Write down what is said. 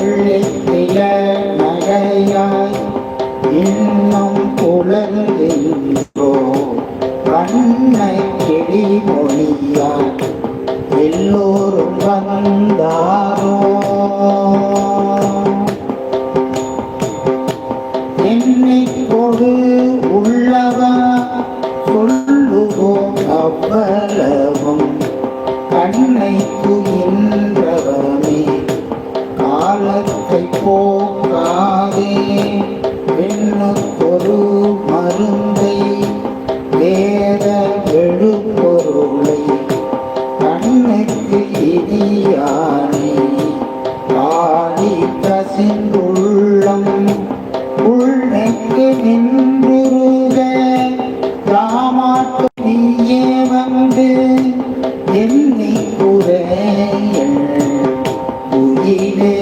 கொள்ளிய நகையாய் இன்னும் புலர்கின்றோ கண்ணை கிளி மொழியாய் எல்லோரும் வந்தாரோ? என்னை உள்ள காலத்தை போக்காதே பெண்ணுக்கொரு மருந்தை வேத எழுப்பொருளை கண்ணுக்கு இனியானே. பாடி கசிந்துள்ளம் உள்ளக்கு நின்றுருக. ராமாட்டு நீயே வந்து எண்ணி குறையல் உயிரே